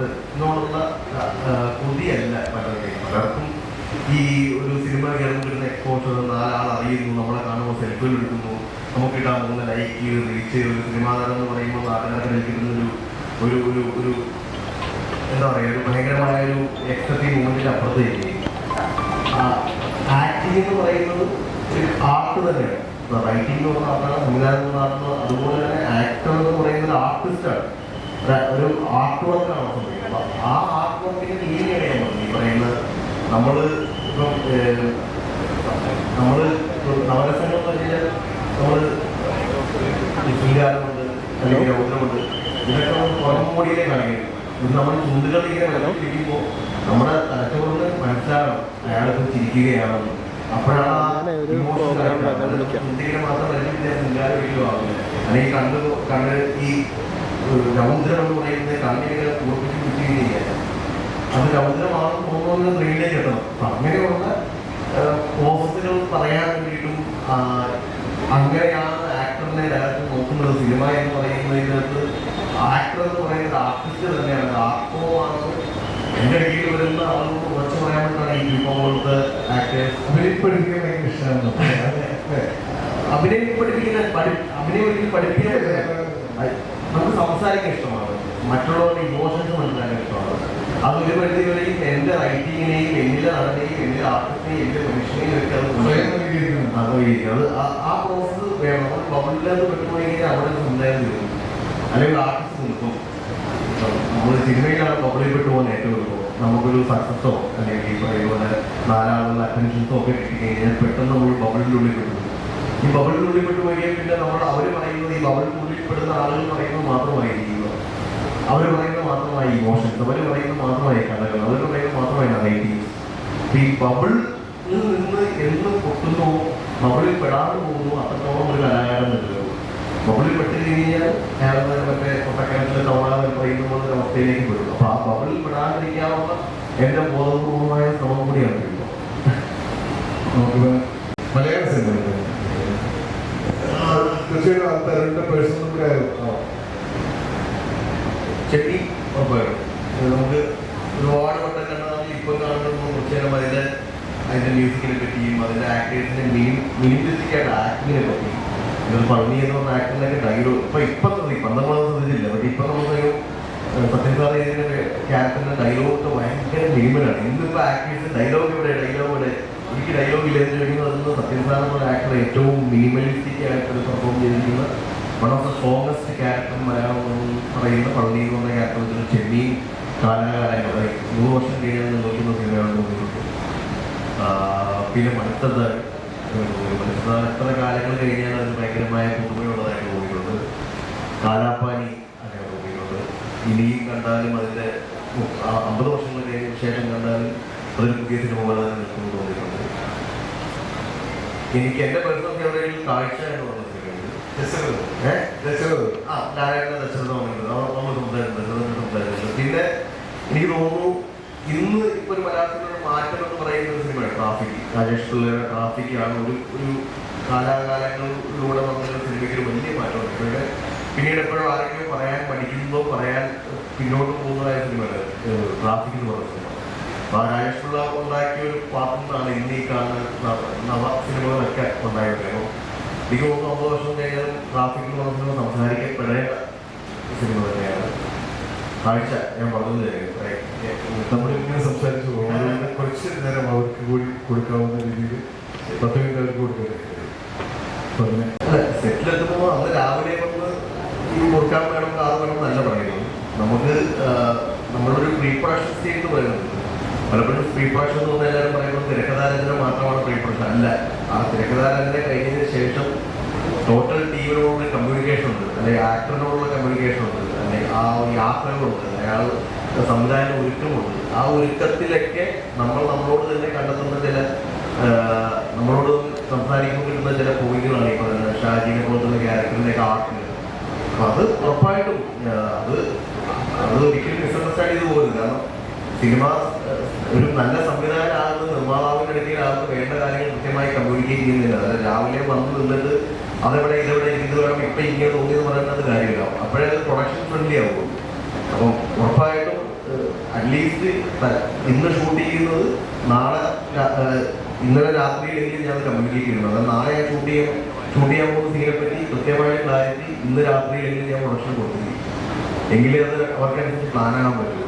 ആ, കൊതിയല്ല പലർക്കും ഈ ഒരു സിനിമ കയറുന്ന എക്സ്പോഷർ നാലാൾ അറിയുന്നു നമ്മളെ കാണുമ്പോൾ സെൽഫികൾ എടുക്കുന്നു നമുക്ക് കിട്ടാൻ പോകുന്ന ലൈക്ക് റീച്ച് ഒരു സിനിമാ താരം എന്ന് പറയുമ്പോൾ നാട്ടുകാർക്ക് കിട്ടുന്ന ഒരു ഒരു ഒരു ഒരു എന്താ പറയുക ഒരു ഭയങ്കരമായ ഒരു എക്സസീവ് മൂമെന്റിന്റെ അപ്പുറത്തേക്ക്. ആക്ടിംഗ് എന്ന് പറയുന്നത് ഒരു ആർട്ട് തന്നെയാണ്. റൈറ്റിംഗ് എന്ന് പറഞ്ഞാൽ സംവിധാനം എന്ന് അതുപോലെ തന്നെ ആക്ടർ എന്ന് പറയുന്നത് ആർട്ടിസ്റ്റാണ് ഒരു ആർട്ട് വർക്കാണ് നടക്കുന്നത് അപ്പൊ ആ ആർട്ട് വർക്കിന്റെ മീനിയാണ് ഞാൻ ഈ പറയുന്നത് നമ്മൾ ഇപ്പം നമ്മൾ നവരസങ്ങൾ നമ്മൾ ഈ സ്വീകാരമുണ്ട് അല്ലെങ്കിൽ രൗദ്രമുണ്ട്. ഇതൊക്കെ നമ്മൾ പുറം മൂടിയിലേ കാണിക്കുന്നത്. ഇത് നമ്മൾ ചുണ്ടുകൾ ഇങ്ങനെ വെള്ളത്തിരിക്കുമ്പോൾ നമ്മുടെ തലച്ചോറിന് മനസ്സിലാകണം അയാളിപ്പോൾ ചിരിക്കുകയാണെന്ന്. അപ്പോഴാണ് മാത്രം ആവില്ല അല്ലെങ്കിൽ കണ്ണ് കണ്ണ് ഈ രൗദ്രം എന്ന് പറയുന്നത് കണ്ണിനെ കൂർപ്പിച്ച് ചെയ്യാൻ അത് രൗദ്രമാണെന്ന് തോന്നുന്ന ബ്രെയിനിലേക്ക് കിട്ടണം. അങ്ങനെയുള്ള പോസ്റ്റുകൾ പറയാൻ വേണ്ടിയിട്ടും അങ്ങനെയാണ് ആക്ടറിനെ രാജ്യത്ത് നോക്കുന്നത്. സിനിമ എന്ന് പറയുന്നതിനകത്ത് ആക്ടർ എന്ന് പറയുന്നത് ആർട്ടിസ്റ്റ് തന്നെയാണ്. ആർട്ടോ ആണെന്ന് എന്റെ ഇടയിൽ വരുന്ന ആളുകൾ കുറച്ച് പറയാൻ വേണ്ടിയാണ് ഈ പോലത്തെ ആക്ടേഴ്സ് വെളിപ്പെടുത്തിയ ഭയങ്കര ഇഷ്ടമാണ് അഭിനയം പഠിപ്പിക്കുന്ന പഠി- അഭിനയം ഒരിക്കലും പഠിപ്പിക്കാൻ നമുക്ക് സംസാരിക്കാൻ ഇഷ്ടമാണ്. മറ്റുള്ളവരുടെ ഇമോഷൻസ് മനസ്സിലാക്കാൻ ഇഷ്ടമാണ്. അത് ഒരു പരിധി വരെയും എന്റെ റൈറ്റിങ്ങിനെയും എന്റെ നടനെയും എന്റെ ആർട്ടിസ്റ്റിനെയും എന്റെ മനുഷ്യനെയും ഒക്കെ അത് അത് അത് ആ- പ്രോസസ് പ്രോസസ്സ് വേണം. ബബിളിലത് പെട്ടുപോയെങ്കിൽ അവിടെ ഉണ്ടായിരുന്നു തീരും അല്ലെങ്കിൽ ആർട്ടിസ്റ്റ് നിൽക്കും നമ്മൾ സിനിമയിലാണ് പബ്ലിക് പെട്ടു പോകുന്ന ഏറ്റവും എളുപ്പം നമുക്കൊരു സക്സസോ അല്ലെങ്കിൽ പറയുന്ന നാലാളുള്ള നാലാളുകളുടെ അറ്റൻഷൻസോ ഒക്കെ കിട്ടിക്കഴിഞ്ഞാൽ പെട്ടെന്ന് നമ്മൾ ബബിളിനുള്ളിൽ പെട്ടു ഈ ബബിളിനുള്ളിൽ പെട്ട് പോയാൽ പിന്നെ നമ്മൾ അവർ പറയുന്നത് ഈ ബബിളിനുള്ളിൽ പെടുന്ന ആളുകൾ പറയുന്നത് മാത്രമായിരിക്കും. അവർ പറയുന്നത് മാത്രമായി ഇമോഷൻസ് അവർ പറയുന്നത് മാത്രമായി കഥകൾ. അവർ പറയുന്നത് മാത്രമായി നറേറ്റീവ് ഈ ബബിളിൽ നിന്ന് എന്ന് പൊട്ടുന്നു ബബിളിൽ പെടാതെ പോകുന്നു അത്രത്തോളം ഒരു കലാകാരം നൽകുന്നു ബബിളിൽ പെട്ട് കഴിഞ്ഞാൽ മറ്റേ കൊട്ടക്കാലത്തിൽ തവണ പറയുന്ന പോലെ അവസ്ഥയിലേക്ക് പെടും. അപ്പൊ ആ ബബിളിൽ പെടാതിരിക്കാവുന്ന എന്റെ ബോധപൂർവമായ ശ്രമം കൂടിയാണ്. നമുക്ക് മലയാള സിനിമ തീർച്ചയായിട്ടും ആ തരുണിന്റെ പേഴ്സണൽ ഉറപ്പായിട്ടും ഇത് നമുക്ക് ഒരുപാട് വട്ടം കണ്ടതാണ് ഇപ്പം കാണുമ്പോൾ കുറച്ച് നേരം അതിന്റെ അതിന്റെ മ്യൂസിക്കിനെ പറ്റിയും അതിന്റെ ആക്ടേഴ്സിന്റെ മിനിം മിനിമിസ്റ്റിക് ആയിട്ട് ആക്ടിങ്ങിനെ പറ്റി ഇത് പളനി എന്ന് പറഞ്ഞ ആക്ടറിനൊക്കെ ഡയലോഗ് ഇപ്പം ഇപ്പം ശ്രദ്ധി പന്ത്രണ്ടാം ശ്രദ്ധിച്ചില്ല പക്ഷെ ഇപ്പം നമ്മളൊരു സത്യം സാർ ഇതിന്റെ ക്യാരക്ടറിന്റെ ഡയലോഗ് ഭയങ്കര മിനിമലാണ് ഇന്നിപ്പോൾ ആക്ടേഴ്സ് ഡയലോഗ് ഇവിടെ ഡയലോഗ് ഇവിടെ. എനിക്ക് ഡയലോഗ് ഇല്ലെന്ന് ചോദിക്കുന്നത് സത്യം സാർ ആക്ടർ ഏറ്റവും മിനിമലിസ്റ്റിക് ആയിട്ട് പെർഫോം ചെയ്തിരിക്കുന്ന one of the strongest character Malayalam പറയുന്ന പള്ളി എന്ന് പറഞ്ഞ ക്യാരക്ടർ വെച്ചൊരു ചെമ്മീൻ കാലാകാലങ്ങൾ. നൂറ് വർഷം കഴിഞ്ഞാൽ നോക്കുന്ന സിനിമയാണ് തോന്നിയിട്ടുണ്ട് പിന്നെ അടുത്തത് എത്ര കാലങ്ങൾ കഴിഞ്ഞാൽ അത് ഭയങ്കരമായ പുതുമയുള്ളതായിട്ട് തോന്നിയിട്ടുണ്ട്. കാലാപ്പാനി അങ്ങനെ തോന്നിയിട്ടുണ്ട്. ഇനിയും കണ്ടാലും അതിന്റെ അമ്പത് വർഷങ്ങൾ കഴിഞ്ഞ ശേഷം കണ്ടാലും അതൊരു പുതിയ സിനിമ പോലെ തന്നെ നിൽക്കുന്നു തോന്നിയിട്ടുണ്ട്. എനിക്ക് എന്റെ പേഴ്സണൽ ഫേവറേറ്റിൽ കാഴ്ച എന്ന് പറഞ്ഞ സിനിമയുണ്ട് ഏഹ് ദശരഥ ആ നാരായണ ദശരഥ വന്നിട്ടുണ്ട് നമ്മൾ സംസാരിച്ചിട്ടുണ്ട് പിന്നെ എനിക്ക് തോന്നുന്നു ഇന്ന് ഇപ്പൊ ഒരു മലയാളത്തിലൊരു മാറ്റം എന്ന് പറയുന്ന ഒരു സിനിമയാണ് ട്രാഫിക്. രാജേഷ് പിള്ളയുടെ ട്രാഫിക് ആണ് ഒരു ഒരു കാലാകാലങ്ങളിലൂടെ വന്ന ഒരു സിനിമയ്ക്ക് ഒരു വലിയ മാറ്റമുണ്ട് ഇവിടെ പിന്നീട് എപ്പോഴും ആരെങ്കിലും പറയാൻ പഠിക്കുന്നതോ പറയാൻ പിന്നോട്ട് പോകുന്നതായ സിനിമയാണ് ട്രാഫിക് എന്ന് പറയുന്നത് ആ ഉണ്ടാക്കിയ ഒരു പാത്രമാണ് ഇന്ന് ഈ കാണുന്ന നവ- സിനിമകളൊക്കെ ഉണ്ടായിരുന്നു എനിക്ക് തോന്നുന്നു ഒമ്പത് വർഷം കഴിഞ്ഞാലും ട്രാഫിക് വന്നു സംസാരിക്കപ്പെടേണ്ട സിനിമ തന്നെയാണ്. കാഴ്ച ഞാൻ പറഞ്ഞു നമ്മളിങ്ങനെ സംസാരിച്ചു പോകും അതുകൊണ്ട് കുറച്ച് നേരം അവർക്ക് കൂടി കൊടുക്കാവുന്ന രീതിയിൽ പത്ത് മിനിറ്റ് അവർക്ക് കൊടുക്കുന്നു സെറ്റിലെത്തുമ്പോൾ അന്ന് രാവിലെ വന്ന് ഈ കൊടുക്കാൻ വേണം കാറ് വേണം എന്നല്ല പറയുന്നത്. നമുക്ക് നമ്മളൊരു പ്രീ ചെയ്യുന്നു പറയുന്നത്. പലപ്പോഴും പ്രീ എന്ന് പറഞ്ഞാൽ പറയുമ്പോൾ തിരക്കഥാരചന മാത്രമാണ് പ്രീ അല്ല ആ തിരക്കഥാരചന കഴിഞ്ഞതിന് ശേഷം ടോട്ടൽ ടീമിനോടുള്ള കമ്മ്യൂണിക്കേഷൻ ഉണ്ട്. അല്ലെങ്കിൽ ആക്ടറിനോടുള്ള കമ്മ്യൂണിക്കേഷൻ ഉണ്ട്. അല്ലെങ്കിൽ ആ യാത്രകളുണ്ട്. അയാൾ സംവിധാന ഒരുക്കമുണ്ട് ആ ഒരുക്കത്തിലൊക്കെ നമ്മൾ നമ്മളോട് തന്നെ കണ്ടെത്തുന്ന ചില നമ്മളോട് സംസാരിക്കുമ്പോൾ കിട്ടുന്ന ചില പോയിന്റുകളാണ് ഈ പറയുന്നത്. ഷാജിനെ പോലത്തുള്ള ക്യാരക്ടറിന്റെ ഒക്കെ ആർട്ടിൽ അപ്പൊ അത് ഉറപ്പായിട്ടും അത് അത് ഒരിക്കലും മിസ്അണ്ടർസ്റ്റാൻഡ് ചെയ്ത് പോകരുത്. കാരണം സിനിമ ഒരു നല്ല സംവിധായകനാകുന്ന നിർമ്മാതാവിന്റെ ഇടയ്ക്കിലാകുന്ന വേണ്ട കാര്യങ്ങൾ കൃത്യമായി കമ്മ്യൂണിക്കേറ്റ് ചെയ്യുന്നില്ല അതായത് രാവിലെ വന്ന് നിന്നിട്ട് അതെവിടെ ഇതെവിടെ ഇത് വേണം ഇപ്പൊ ഇങ്ങനെ തോന്നിയെന്ന് പറയുന്നത് കാര്യമില്ല. അപ്പോഴേ അത് പ്രൊഡക്ഷൻ ഫ്രണ്ട്ലി ആവുള്ളൂ. അപ്പം ഉറപ്പായിട്ടും അറ്റ്ലീസ്റ്റ് ഇന്ന് ഷൂട്ട് ചെയ്യുന്നത് നാളെ ഇന്നലെ രാത്രിയിലെങ്കിലും ഞാൻ കമ്മ്യൂണിക്കേറ്റ് ചെയ്യുന്നത് അതായത് നാളെ ഞാൻ ഷൂട്ട് ചെയ്യാൻ ഷൂട്ട് ചെയ്യാൻ പോകുന്ന സീനെ പറ്റി കൃത്യമായ ക്ലാരിറ്റി ഇന്ന് രാത്രിയിലെങ്കിലും ഞാൻ പ്രൊഡക്ഷൻ കൊടുത്തിരിക്കും. എങ്കിലേ അത് അവർക്കനുസരിച്ച് പ്ലാൻ ആകാൻ പറ്റുള്ളൂ.